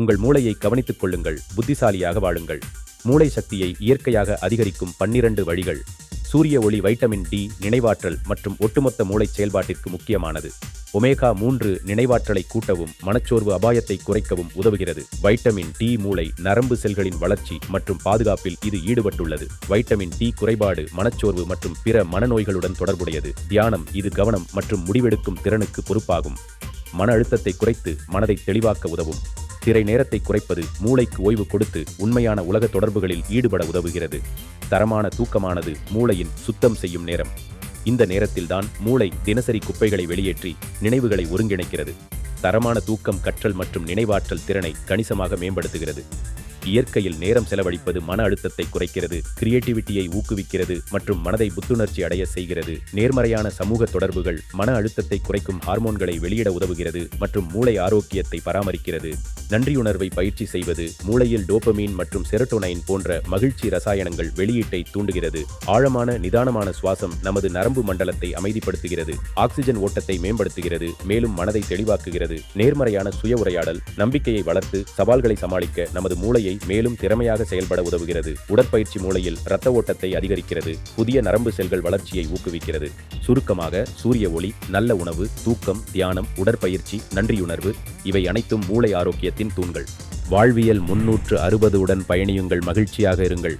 உங்கள் மூளையை கவனித்துக் கொள்ளுங்கள் புத்திசாலியாக வாழுங்கள். மூளை சக்தியை இயற்கையாக அதிகரிக்கும் பன்னிரண்டு வழிகள். சூரிய ஒளி வைட்டமின் டி நினைவாற்றல் மற்றும் ஒட்டுமொத்த மூளை செயல்பாட்டிற்கு முக்கியமானது. ஒமேகா மூன்று நினைவாற்றலை கூட்டவும் மனச்சோர்வு அபாயத்தை குறைக்கவும் உதவுகிறது. வைட்டமின் டி மூளை நரம்பு செல்களின் வளர்ச்சி மற்றும் பாதுகாப்பில் இது ஈடுபட்டுள்ளது. வைட்டமின் டி குறைபாடு மனச்சோர்வு மற்றும் பிற மனநோய்களுடன் தொடர்புடையது. தியானம் இது கவனம் மற்றும் முடிவெடுக்கும் திறனுக்கு பொறுப்பாகும். மன அழுத்தத்தை குறைத்து மனதை தெளிவாக்க உதவும். திரை நேரத்தை குறைப்பது மூளைக்கு ஓய்வு கொடுத்து உண்மையான உலக தொடர்புகளில் ஈடுபட உதவுகிறது. தரமான தூக்கமானது மூளையின் சுத்தம் செய்யும் நேரம். இந்த நேரத்தில்தான் மூளை தினசரி குப்பைகளை வெளியேற்றி நினைவுகளை ஒருங்கிணைக்கிறது. தரமான தூக்கம் கற்றல் மற்றும் நினைவாற்றல் திறனை கணிசமாக மேம்படுத்துகிறது. இயற்கையில் நேரம் செலவழிப்பது மன அழுத்தத்தை குறைக்கிறது கிரியேட்டிவிட்டியை ஊக்குவிக்கிறது மற்றும் மனதை புத்துணர்ச்சி அடைய செய்கிறது. நேர்மறையான சமூக தொடர்புகள் மன அழுத்தத்தை குறைக்கும் ஹார்மோன்களை வெளியிட உதவுகிறது மற்றும் மூளை ஆரோக்கியத்தை பராமரிக்கிறது. நன்றியுணர்வை பயிற்சி செய்வது மூளையில் டோபமீன் மற்றும் செரட்டோனைன் போன்ற மகிழ்ச்சி ரசாயனங்கள் வெளியீட்டை தூண்டுகிறது. ஆழமான நிதானமான சுவாசம் நமது நரம்பு மண்டலத்தை அமைதிப்படுத்துகிறது. ஆக்சிஜன் ஓட்டத்தை மேம்படுத்துகிறது மேலும் மனதை தெளிவாக்குகிறது. நேர்மறையான சுய உரையாடல் நம்பிக்கையை வளர்த்து சவால்களை சமாளிக்க நமது மூளையை மேலும் திறமையாக செயல்பட உதவுகிறது. உடற்பயிற்சி மூளையில் இரத்த ஓட்டத்தை அதிகரிக்கிறது. புதிய நரம்பு செல்கள் வளர்ச்சியை ஊக்குவிக்கிறது. சுருக்கமாக சூரிய ஒளி நல்ல உணவு தூக்கம் தியானம் உடற்பயிற்சி நன்றியுணர்வு இவை அனைத்தும் மூளை ஆரோக்கியத்தின் தூண்கள். வாழ்வியல் முன்னூற்று அறுபது உடன் பயணியுங்கள். மகிழ்ச்சியாக இருங்கள்.